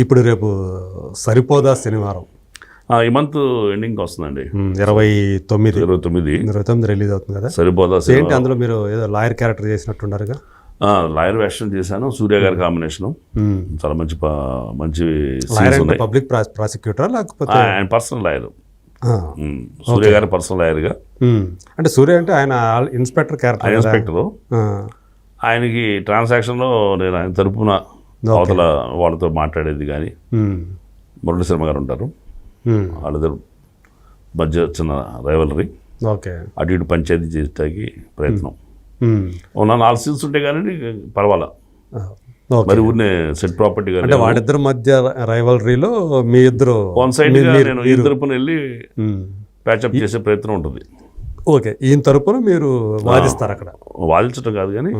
ఇప్పుడు రేపు సరిపోదా శనివారం? ఆ, ఈ మంత్ ఎండింగ్కి వస్తుందండి. ఇరవై తొమ్మిది. ఇరవై తొమ్మిది. ఇరవై తొమ్మిది రిలీజ్ అవుతుంది కదా? సరిపోదా ఏంటి అందులో మీరు ఏదో లాయర్ క్యారెక్టర్ చేసినట్టున్నారుగా? లాయర్ వేషన్ చేశాను సూర్య గారి కాంబినేషన్. చాలా మంచి మంచి పబ్లిక్ ప్రాసిక్యూటరా లేకపోతే? ఆయన పర్సనల్ లాయర్. సూర్య గారి పర్సనల్ లాయర్గా. అంటే సూర్య అంటే ఆయన ఇన్స్పెక్టర్ క్యారెక్టర్ ఇన్స్పెక్టర్. ఆయనకి ట్రాన్సాక్షన్లో నేను ఆయన తరపున అవతల వాళ్ళతో మాట్లాడేది కానీ మురళీ శర్మ గారు ఉంటారు. వాళ్ళిద్దరు మధ్య చిన్న రైవలరీ ఓకే. అటు ఇటు పంచాయతీ చేయడానికి ప్రయత్నం. ఉన్న నాలుగు సీన్స్ ఉంటే కానీ పర్వాలా. మరి ఊరినే సెట్ ప్రాపర్టీ అంటే కానీ వాడిద్దరి మధ్య రైవలరీలో మీ ఇద్దరు వన్ సైడ్గా నేను ఈ తరపున వెళ్ళి. ప్యాచప్ చేసే ప్రయత్నం ఉంటుంది. ఓకే. ఈయన తరపున మీరు వాదిస్తారు అక్కడ. వాదించడం కాదు కానీ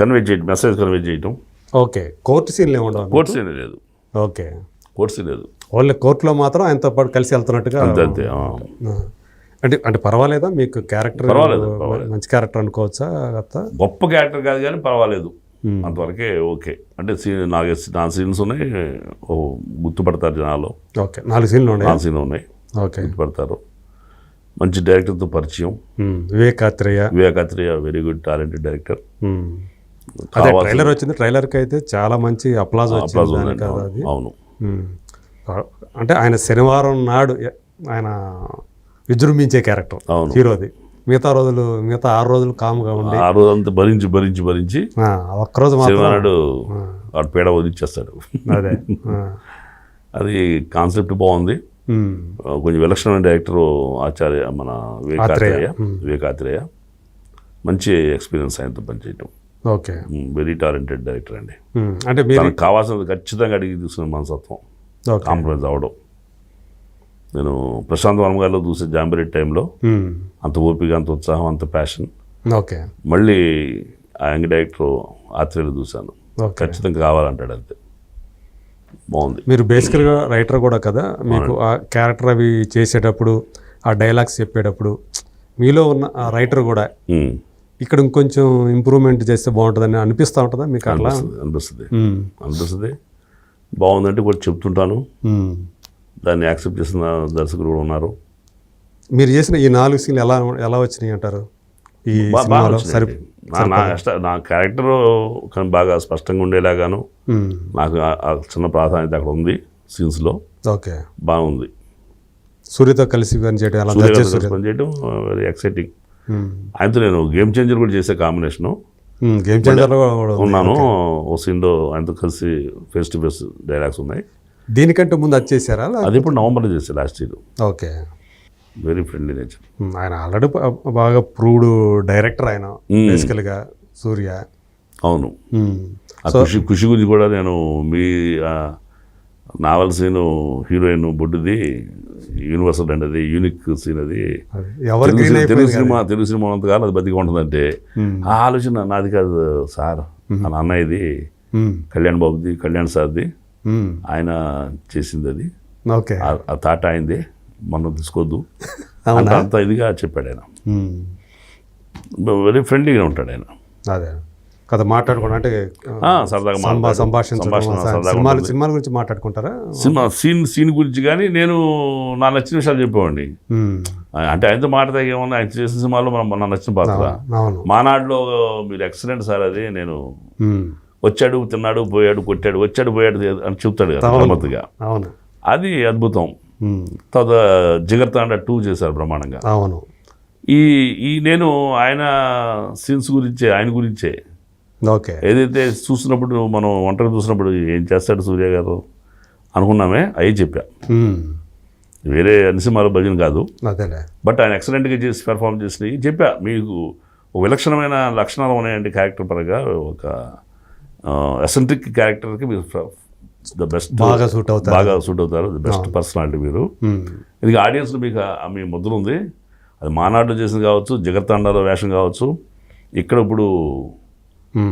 కన్వే చేయటం మెసేజ్ కన్వే చేయటం. ఓకే. కోర్టు సీన్లు ఏమి ఉండవు కోర్ట్ సీన్ లేదు. ఓకే. కోర్ట్ సీన్ లేదు. ఓన్లీ కోర్టులో మాత్రం ఆయనతో పాటు కలిసి వెళ్తున్నట్టుగా అంతే. అంటే అంటే పర్వాలేదా? మీకు క్యారెక్టర్ పర్వాలేదు. మంచి క్యారెక్టర్ అనుకోవచ్చా గొప్ప క్యారెక్టర్ కాదు కానీ పర్వాలేదు. అంతవరకే ఓకే. అంటే సీన్ నాకు నా సీన్స్ ఉన్నాయి. ఓ గుర్తుపడతారు జనాలు. ఓకే. నాలుగు సీన్లు ఉన్నాయి? నా సీన్ ఉన్నాయి. ఓకే. గుర్తుపడతారు. మంచి డైరెక్టర్తో పరిచయం. Vivek Athreya. Vivek Athreya very good talented director. అదే ట్రైలర్ వచ్చింది. ట్రైలర్కి అయితే చాలా మంచి అప్లాజ్ వచ్చింది కదా అది. అవును. అంటే ఆయన శనివారం నాడు ఆయన విజృంభించే క్యారెక్టర్. హీరోది. మిగతా రోజులు మిగతా ఆరు రోజులు కామ్గా ఉండి ఆ రోజు అంతా భరించి భరించి భరించి ఒక్కరోజు శనివారాడు వాడు పేడ వదిలిచ్చేస్తాడు. అదే. అది కాన్సెప్ట్ బాగుంది. కొంచెం విలక్షణమైన డైరెక్టర్ ఆచార్య మన వివేకాత్రేయ వివేకాత్రేయ. మంచి ఎక్స్పీరియన్స్ ఆయనతో పనిచేయటం. ఓకే. వెరీ టాలెంటెడ్ డైరెక్టర్ అండి. అంటే మీరు కావాల్సినది ఖచ్చితంగా అడిగి తీసుకున్న మనసత్వం కాంప్రమైజ్ అవ్వడం. నేను ప్రశాంత్ వర్మ గారిలో చూసే జాంబిరెడ్డి టైంలో. అంత ఓపిక అంత ఉత్సాహం అంత ప్యాషన్ ఓకే. మళ్ళీ ఆ యంగ్ డైరెక్టర్ ఆత్రేయులు చూశాను. ఖచ్చితంగా కావాలంటాడు అంతే. బాగుంది. మీరు బేసికల్గా రైటర్ కూడా కదా. మీకు ఆ క్యారెక్టర్ అవి చేసేటప్పుడు ఆ డైలాగ్స్ చెప్పేటప్పుడు మీలో ఉన్న ఆ రైటర్ కూడా. ఇక్కడ ఇంకొంచెం ఇంప్రూవ్మెంట్ చేస్తే బాగుంటుందని అనిపిస్తూ ఉంటుందా మీకు అట్లా? అనిపిస్తుంది అనిపిస్తుంది. బాగుందంటే కూడా చెప్తుంటాను. దాన్ని యాక్సెప్ట్ చేసిన దర్శకులు కూడా ఉన్నారు. మీరు చేసిన ఈ నాలుగు సీన్లు ఎలా ఎలా వచ్చినాయి అంటారు? ఈ. నా క్యారెక్టర్ కానీ బాగా స్పష్టంగా ఉండేలాగాను. నాకు చిన్న ప్రాధాన్యత అక్కడ ఉంది సీన్స్లో. ఓకే. బాగుంది. సూర్యతో కలిసి పనిచేయడం సూర్య పనిచేయడం వెరీ ఎక్సైటింగ్. ఆయనతో నేను గేమ్ చేంజర్ కూడా చేసే కాంబినేషను. గేమ్ ఉంది. ఉన్నాను. ఓ సీన్లో ఆయనతో కలిసి ఫేస్ టు ఫేస్ డైలాగ్స్ ఉన్నాయి. దీనికంటే ముందు అది చేశారా? అది ఇప్పుడు నవంబర్లో చేసే last year okay. Very friendly nature ఆయన ఆల్రెడీ బాగా ప్రూవ్డ్ డైరెక్టర్ ఆయన బేసికల్గా సూర్య. అవును. ఖుషి ఖుషి గురించి కూడా నేను మీ నావల్ సీను హీరోయిన్ బొడ్డుది యూనివర్సల్ అండి అది యూనిక్ సీన్ అది. తెలుగు సినిమా- తెలుగు సినిమా ఉన్నంతకాలం అది బతికి ఉంటుందంటే. ఆ ఆలోచన నాది కాదు సార్ ఇది ఉమ్, కళ్యాణ్ బాబుది కళ్యాణ్ సార్ది. ఆయన చేసింది అది. ఓకే. ఆ- తాట అయింది మనం తీసుకోవద్దు? అంత ఇదిగా చెప్పాడు ఆయన. వెరీ ఫ్రెండ్లీగా ఉంటాడు ఆయన. అదే. కదా మాట్లాడుకోండి అంటే సరదాగా మాట్లాడు. సంభాషణ సినిమాలు. సినిమాల గురించి మాట్లాడుకుంటారా? సినిమా సీన్ సీన్ గురించి కానీ నేను నా నచ్చిన విషయాలు చెప్పేవాడిని. అంటే ఆయనతో మాట్లాడితే ఏమన్నా ఆయన చేసిన సినిమాలో మనం నా నచ్చిన పాత్ర. మానాడులో మీరు ఎక్సలెంట్ సార్ అది. నేను వచ్చాడు తిన్నాడు పోయాడు కొట్టాడు. వచ్చాడు పోయాడు అని చెప్తాడు కదా అవును. అది అద్భుతం. తర్వాత జిగర్తాండ టూ చేశారు బ్రహ్మాండంగా. అవును. ఈ ఈ నేను ఆయన సీన్స్ గురించే ఆయన గురించే ఓకే. ఏదైతే చూసినప్పుడు మనం ఒంటరి చూసినప్పుడు ఏం చేస్తాడు సూర్య గారు? అనుకున్నామే అవి చెప్పా. వేరే అన్ని సినిమాలు భజన కాదు. అదేలే. బట్ ఆయన ఎక్సలెంట్గా చేసి పెర్ఫామ్ చేసినవి చెప్పా. మీకు ఒక విలక్షణమైన లక్షణాలు ఉన్నాయండి క్యారెక్టర్ పరంగా. ఒక ఎసెంట్రిక్ క్యారెక్టర్కి మీరు ద బెస్ట్ బాగా సూట్ అవుతారు. బాగా సూట్ అవుతారు. ద బెస్ట్ పర్సనాలిటీ మీరు. ఇది ఆడియన్స్ మీకు మీ ముద్ర ఉంది. అది మానాడు చేసింది కావచ్చు జగత్తాండాలో వేషం కావచ్చు. ఇక్కడ ఇప్పుడు.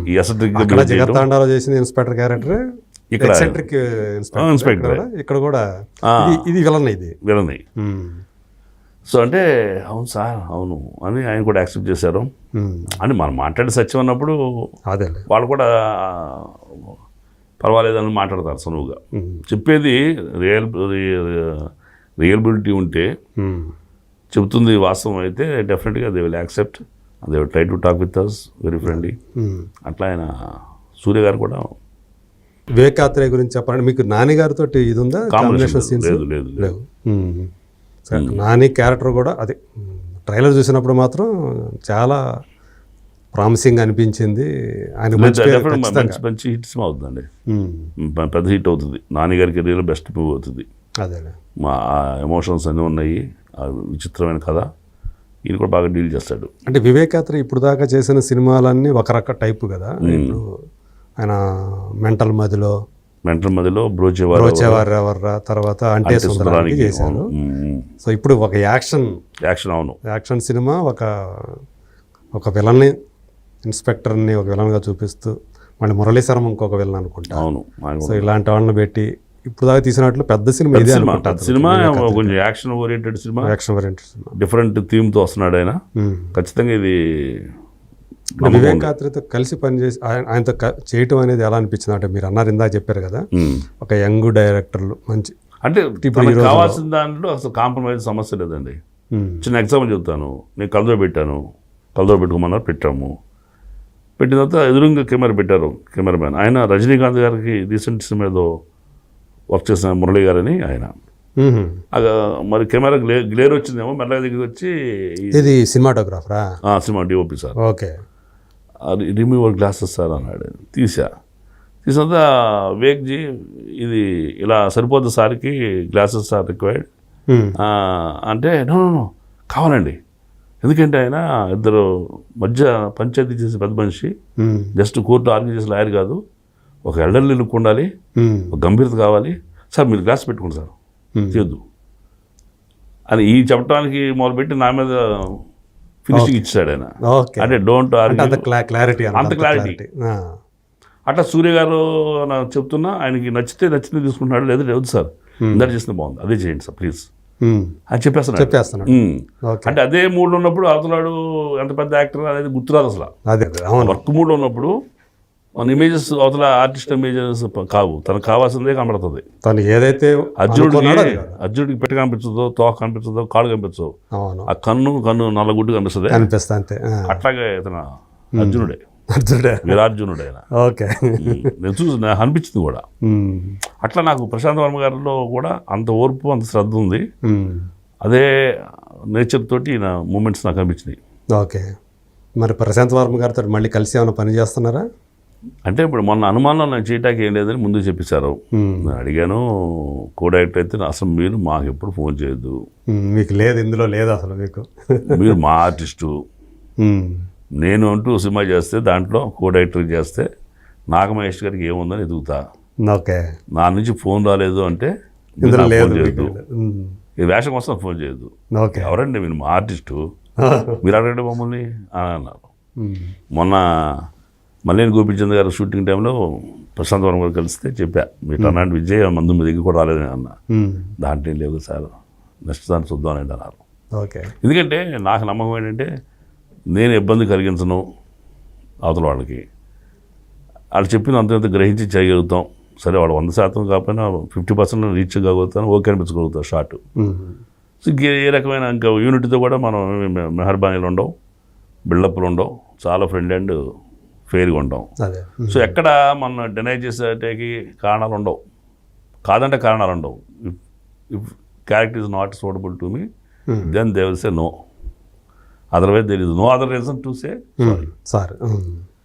ఈ ఎసెంట్రిక్ అక్కడ జగత్తాండాలో చేసిన ఇన్స్పెక్టర్ క్యారెక్టర్ ఇక్కడ ఇన్స్పెక్టర్ ఇన్స్పెక్టర్. ఇక్కడ కూడా-. ఇది- విలన్ ఇది. విలని సో అంటే అవును సార్ అవును అని ఆయన కూడా యాక్సెప్ట్ చేశారు. ఉమ్, అని మనం మాట్లాడి సత్యం అన్నప్పుడు అదేలే వాళ్ళు కూడా పర్వాలేదని మాట్లాడతారు సనువుగా ఉమ్, చెప్పేది రియల్ రియల్బిలిటీ ఉంటే చెబుతుంది వాస్తవం అయితే డెఫినెట్గా they will accept they try to talk with us very friendly. అట్లా ఆయన సూర్య గారు కూడా వివేకాత్రేయ గురించి చెప్పండి మీకు నాని గారితో ఇది ఉందా కాంబినేషన్ సీన్స్ లేదు లేదు లేవు. ఉమ్. సరే, నాని క్యారెక్టర్ కూడా అదే. ట్రైలర్ చూసినప్పుడు మాత్రం చాలా ప్రామిసింగ్ అనిపించింది. ఆయన మంచి హిట్ సినిమా అవుతుందండి పెద్ద హిట్ అవుతుంది. నాన్నగారి కెరీర్ బెస్ట్ మూవీ అవుతుంది. అదేలే. మా ఎమోషన్స్ అన్నీ ఉన్నాయి. విచిత్రమైన కథ. ఈయన కూడా బాగా డీల్ చేస్తాడు. అంటే వివేకాత్రేయ ఇప్పుడు దాకా చేసిన సినిమాలన్నీ ఒక రక టైపు కదా. ఇప్పుడు ఆయన మెంటల్ మదిలో మెంటల్ మధ్యలో బ్రోచేవారు రోచేవారు ఎవర్రా? తర్వాత అంటే సుందరానికి చేశారు. సో ఇప్పుడు ఒక యాక్షన్ యాక్షన్ అవును. యాక్షన్ సినిమా ఒక ఒక విలన్ని ఇన్స్పెక్టర్ని ఒక విలన్గా చూపిస్తూ మళ్ళీ మురళీశరం ఇంకొక విలన్ అనుకుంటా. అవును. సో ఇలాంటి వాళ్ళని పెట్టి ఇప్పుడు దాకా తీసినట్లు పెద్ద సినిమా ఇదే సినిమా. సినిమా కొంచెం action oriented cinema. Action oriented cinema. Different థీమ్తో వస్తున్నాడు ఆయన. ఖచ్చితంగా ఇది వివేకాత్రితో కలిసి పనిచేసి ఆయన- ఆయనతో చేయటం అనేది ఎలా అనిపించింది అంటే మీరు అన్నారు ఇందా చెప్పారు కదా. ఒక యంగ్ డైరెక్టర్లు మంచి అంటే తనకు కావాల్సిన దాంట్లో అసలు కాంప్రమైజ్ సమస్య లేదండి. చిన్న ఎగ్జాంపుల్ చెప్తాను. నేను కలదో పెట్టాను. కలదో పెట్టుకోమన్నారు పెట్టాము. పెట్టిన తర్వాత ఎదురుగా కెమెరా పెట్టారు కెమెరామ్యాన్. ఆయన రజనీకాంత్ గారికి రీసెంట్ సినిమా ఏదో వర్క్ చేసిన మురళి గారని ఆయన. మరి కెమెరా గ్లే గ్లేర్ వచ్చిందేమో మెల్లగా దిగి వచ్చి ఇది సినిమాటోగ్రాఫరా? Cinema DOP sir. Okay. Remove your glasses sir అన్నాడు. తీసా. తీసినంత వేగ్జీ ఇది ఇలా సరిపోద్ది సార్కి గ్లాసెస్ సార్ రిక్వైర్డ్. అంటే నో కావాలండి. ఎందుకంటే ఆయన ఇద్దరు మధ్య పంచాయతీ చేసే పెద్ద మనిషి. జస్ట్ కోర్టు ఆర్గ్యూ చేసే లాయర్ కాదు. ఒక ఎల్డర్లీ లుక్ ఉండాలి ఒక గంభీరత కావాలి. సార్ మీరు గ్లాస్ పెట్టుకోండి సార్. చేయొద్దు అని ఈ చెప్పడానికి మొదలుపెట్టి నా మీద ఫినిషింగ్ ఇచ్చాడు ఆయన. అంటే డోంట్ అంత క్లా క్లారిటీ అంత clarity. అట్లా సూర్య గారు చెప్తున్నా ఆయనకి నచ్చితే నచ్చింది తీసుకుంటున్నాడు లేదా లేదు సార్. ఇందాక చేసిన బాగుంది. అదే చేయండి సార్ ప్లీజ్. అని చెప్పేస్తున్నాడు. ఉమ్. ఓకే. అంటే అదే మూడ్లో ఉన్నప్పుడు అవతలాడు ఎంత పెద్ద యాక్టర్ అనేది గుర్తురాదు అసలు. అదే వర్క్ మూడ్లో ఉన్నప్పుడు మన ఇమేజెస్ అవతల ఆర్టిస్ట్ ఇమేజెస్ కావు. తనకు కావాల్సిందే కనబడుతుంది. తను ఏదైతే కాదు. అర్జునుడికి పెట్టి కనిపించదో తోక కనిపించదో కాళ్ళు కనిపించదు ఆ కన్ను కన్ను నల్లగుడ్డు కనిపిస్తుంది. కనిపిస్తా అంతే. అట్లాగే ఇతను అర్జునుడే. అర్జునుడే. వీరార్జునుడే ఓకే. నేను చూసి నాకు అనిపించింది కూడా. అట్లా నాకు ప్రశాంత్ వర్మ గారిలో కూడా అంత ఓర్పు అంత శ్రద్ధ ఉంది. అదే నేచర్ తోటి నా మూమెంట్స్ నాకు అనిపించినాయి. ఓకే. మరి ప్రశాంత్ వర్మ గారితో మళ్ళీ కలిసి ఏమైనా పని చేస్తున్నారా? అంటే ఇప్పుడు మొన్న అనుమానం నాకు చేయటానికి ఏం లేదని ముందు చెప్పేశారు. నేను అడిగాను కో డైరెక్టర్ అయితే అసలు మీరు మాకు ఎప్పుడు ఫోన్ చేయొద్దు. ఉమ్, మీకు లేదు ఇందులో లేదు అసలు మీకు. మీరు మా ఆర్టిస్టు. ఉమ్, నేను అంటూ సినిమా చేస్తే దాంట్లో కో డైరెక్టర్ చేస్తే నాగమహేష్ గారికి ఏముందని ఎదుగుతా. ఓకే. నా నుంచి ఫోన్ రాలేదు అంటే ఫోన్ చేయొద్దు. ఈ వేషం కోసం ఫోన్ చేయొద్దు. ఓకే. ఎవరండి మీరు మా ఆర్టిస్టు? మీరు అడగండి మమ్మల్ని. అని అన్నారు. మొన్న మల్లేని గోపిచంద్ గారు షూటింగ్ టైంలో ప్రశాంత్ వర్మ గారు కలిస్తే చెప్పా మీరు అన్నాడు విజయ్ మందు మీ దగ్గర కూడా రాలేదని అన్న. దాంట్లో లేదు సార్ నెక్స్ట్ దాన్ని చూద్దామని అన్నారు. ఓకే. ఎందుకంటే నాకు నమ్మకం ఏంటంటే నేను ఇబ్బంది కలిగించను అవతల వాళ్ళకి. వాళ్ళు చెప్పిన అంత గ్రహించి చేయగలుగుతాం. సరే వాడు వంద శాతం కాకపోయినా ఫిఫ్టీ పర్సెంట్ రీచ్ కాగలుగుతాను ఓకే అనిపించగలుగుతాం షార్ట్ సో ఏ రకమైన ఇంకా యూనిట్తో కూడా మనం మెహర్బానీలు ఉండవు బిల్డప్లు ఉండవు చాలా ఫ్రెండ్ అండ్ ఫెయిర్గా ఉంటాం సో ఎక్కడ మనం డినై చేసేటికి కారణాలు ఉండవు. కాదంటే కారణాలు ఉండవు. If if character is not suitable to me. Then they will say no otherwise there is no other reason to say sir